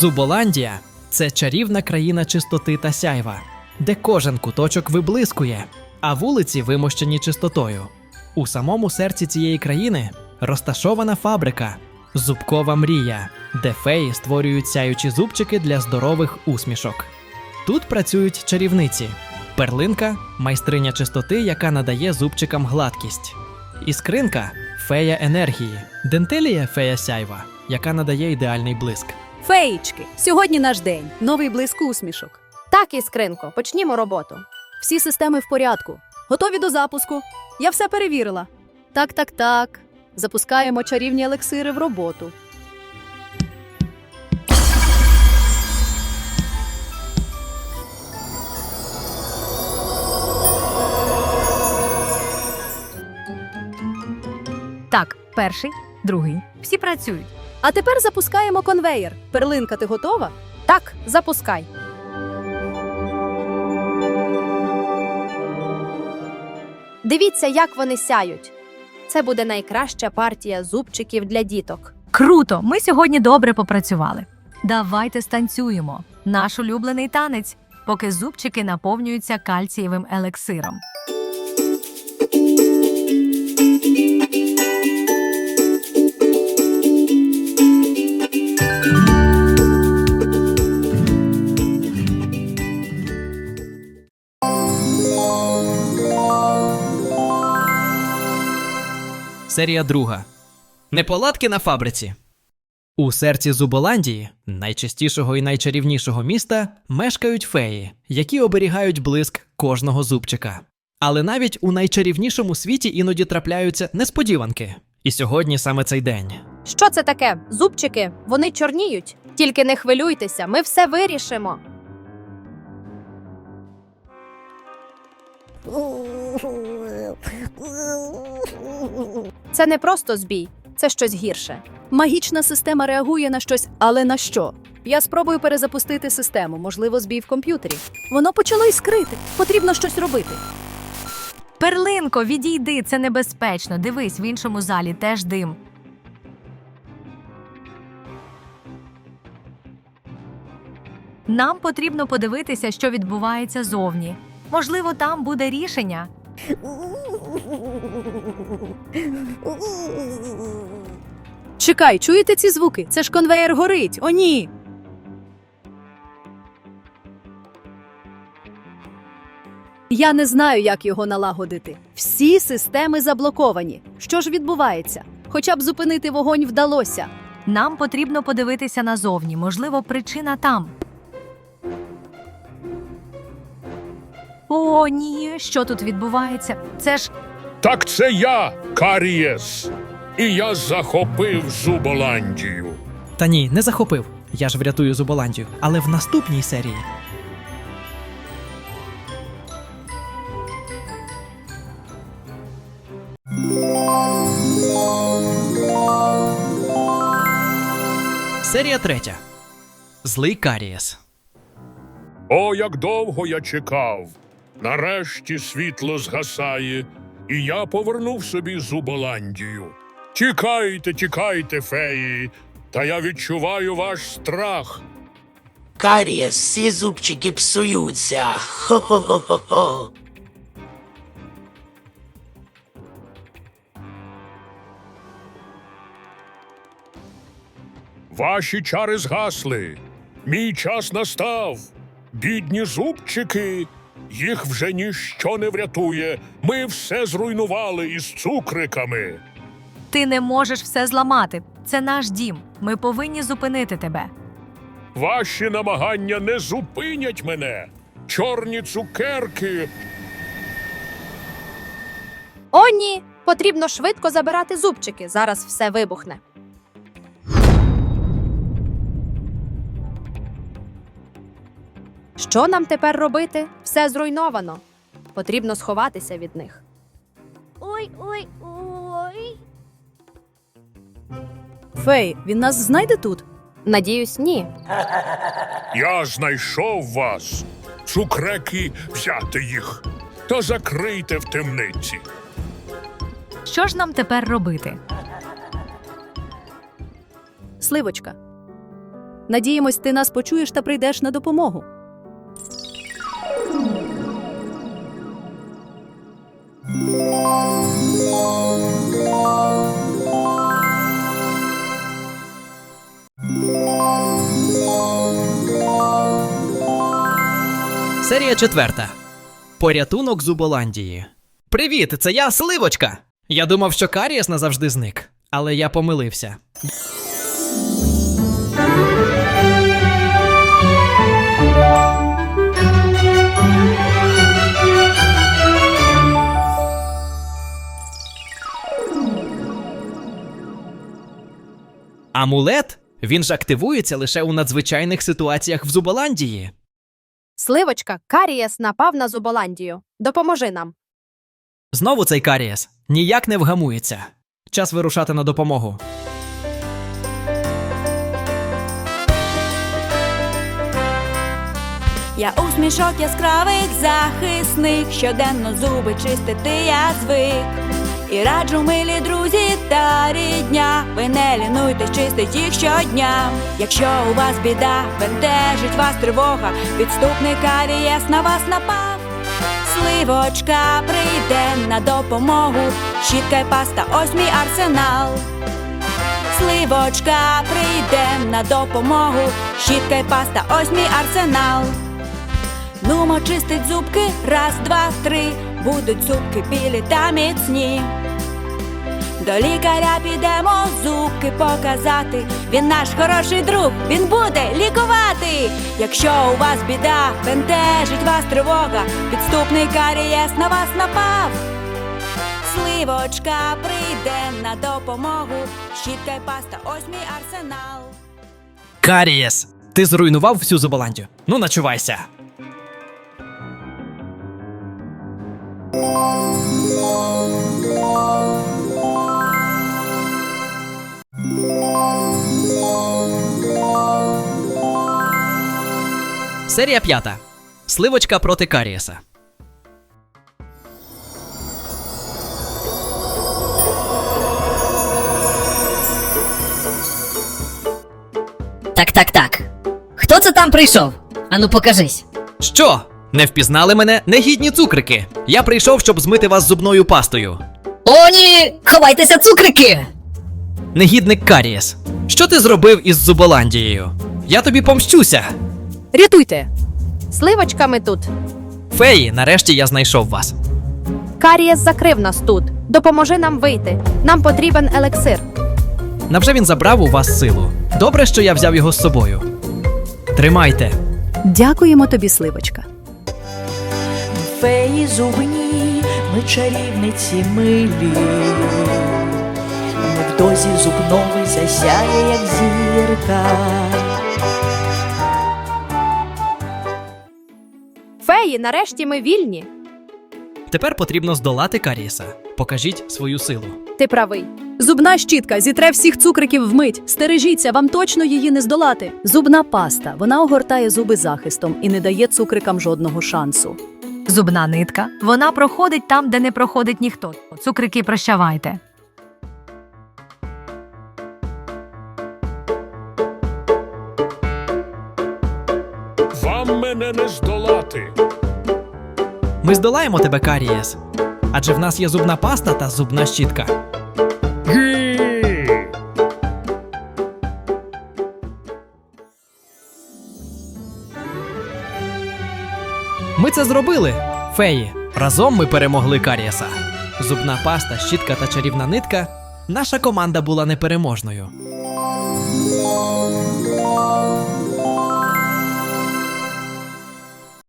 Зуболандія це чарівна країна чистоти та сяйва, де кожен куточок виблискує, а вулиці вимощені чистотою. У самому серці цієї країни розташована фабрика Зубкова мрія, де феї створюють сяючі зубчики для здорових усмішок. Тут працюють чарівниці. Перлинка майстриня чистоти, яка надає зубчикам гладкість. Іскринка фея енергії. Дентелія фея сяйва, яка надає ідеальний блиск. Феєчки, сьогодні наш день. Новий блиск усмішок. Так, іскринко, почнімо роботу. Всі системи в порядку. Готові до запуску. Я все перевірила. Так, так, так. Запускаємо чарівні елексири в роботу. Так, перший, другий. Всі працюють. А тепер запускаємо конвеєр. Перлинка, ти готова? Так, запускай. Дивіться, як вони сяють. Це буде найкраща партія зубчиків для діток. Круто! Ми сьогодні добре попрацювали. Давайте станцюємо. Наш улюблений танець, поки зубчики наповнюються кальцієвим елексиром. Серія друга. Неполадки на фабриці. У серці Зуболандії, найчистішого і найчарівнішого міста, мешкають феї, які оберігають блиск кожного зубчика. Але навіть у найчарівнішому світі іноді трапляються несподіванки. І сьогодні саме цей день. Що це таке? Зубчики, вони чорніють. Тільки не хвилюйтеся, ми все вирішимо. Це не просто збій, це щось гірше. Магічна система реагує на щось, але на що? Я спробую перезапустити систему, можливо, збій в комп'ютері. Воно почало іскрити. Потрібно щось робити. Перлинко, відійди, це небезпечно. Дивись, в іншому залі теж дим. Нам потрібно подивитися, що відбувається зовні. Можливо, там буде рішення. Чекай, чуєте ці звуки? Це ж конвеєр горить. О, ні. Я не знаю, як його налагодити. Всі системи заблоковані. Що ж відбувається? Хоча б зупинити вогонь вдалося. Нам потрібно подивитися назовні. Можливо, причина там. О, ні, що тут відбувається? Це ж Так це я, Карієс. І я захопив Зуболандію. Та ні, не захопив. Я ж врятую Зуболандію, але в наступній серії. Серія третя. Злий Карієс. О, як довго я чекав. Нарешті світло згасає, і я повернув собі Зуболандію. Тікайте, тікайте, феї, та я відчуваю ваш страх. Карієс, всі зубчики псуються. Хо-хо-хо-хо. Ваші чари згасли. Мій час настав. Бідні зубчики. Їх вже ніщо не врятує. Ми все зруйнували із цукриками. ти не можеш все зламати. Це наш дім. Ми повинні зупинити тебе. Ваші намагання не зупинять мене. Чорні цукерки. О, ні! Потрібно швидко забирати зубчики. Зараз все вибухне. Що нам тепер робити? Все зруйновано. Потрібно сховатися від них. Ой, ой, ой. Фей, він нас знайде тут. Надіюсь, ні. Я знайшов вас. Цукреки взяти їх. Та закрийте в темниці. Що ж нам тепер робити? Сливочка. Надіємось, ти нас почуєш та прийдеш на допомогу. Серія четверта. Порятунок Зуболандії. Привіт, це я Сливочка. Я думав, що Карієс назавжди зник, але я помилився. Амулет? Він ж активується лише у надзвичайних ситуаціях в Зуболандії. Сливочка, Карієс напав на Зуболандію. Допоможи нам. Знову цей Карієс ніяк не вгамується. Час вирушати на допомогу. Я усмішок яскравих захисник, щоденно зуби чистити я звик. І раджу, милі друзі та рідня, ви не лінуйтесь, чистить їх щодня. Якщо у вас біда, бентежить вас тривога, підступний карієс на вас напав. Сливочка прийде на допомогу, щітка й паста, ось мій арсенал. Сливочка прийде на допомогу, щітка й паста, ось мій арсенал. Нумо чистить зубки, раз, два, три, будуть зубки білі та міцні. До лікаря підемо зубки показати. Він наш хороший друг, він буде лікувати. Якщо у вас біда, бентежить вас тривога, підступний карієс на вас напав. Сливочка прийде на допомогу, щітка й паста, ось мій арсенал. Карієс! Ти зруйнував всю Зуболандію. Ну, начувайся. Серія п'ята. Сливочка проти Карієса. Так, так, так. Хто це там прийшов? Ану покажись. Що? Не впізнали мене негідні цукрики. Я прийшов, щоб змити вас зубною пастою. О, ні! Ховайтеся, цукрики! Негідник Карієс. Що ти зробив із Зуболандією? Я тобі помщуся. Рятуйте! Сливочка, ми тут. Феї, нарешті я знайшов вас. Карієс закрив нас тут. Допоможи нам вийти. Нам потрібен елексир. Невже він забрав у вас силу? Добре, що я взяв його з собою. Тримайте. Дякуємо тобі, Сливочка. Феї зубні, ми чарівниці милі. Невдовзі зубновий засяє, як зірка. Феї, нарешті ми вільні. Тепер потрібно здолати Карієса. Покажіть свою силу. Ти правий. Зубна щітка зітре всіх цукриків вмить. Стережіться, вам точно її не здолати. Зубна паста. Вона огортає зуби захистом і не дає цукрикам жодного шансу. Зубна нитка. Вона проходить там, де не проходить ніхто. Цукрики, прощавайте. Вам мене не здолати. Ми здолаємо тебе, Карієс. Адже в нас є зубна паста та зубна щітка. Гі! Ми це зробили. Феї. Разом ми перемогли Карієса. Зубна паста, щітка та чарівна нитка. Наша команда була непереможною.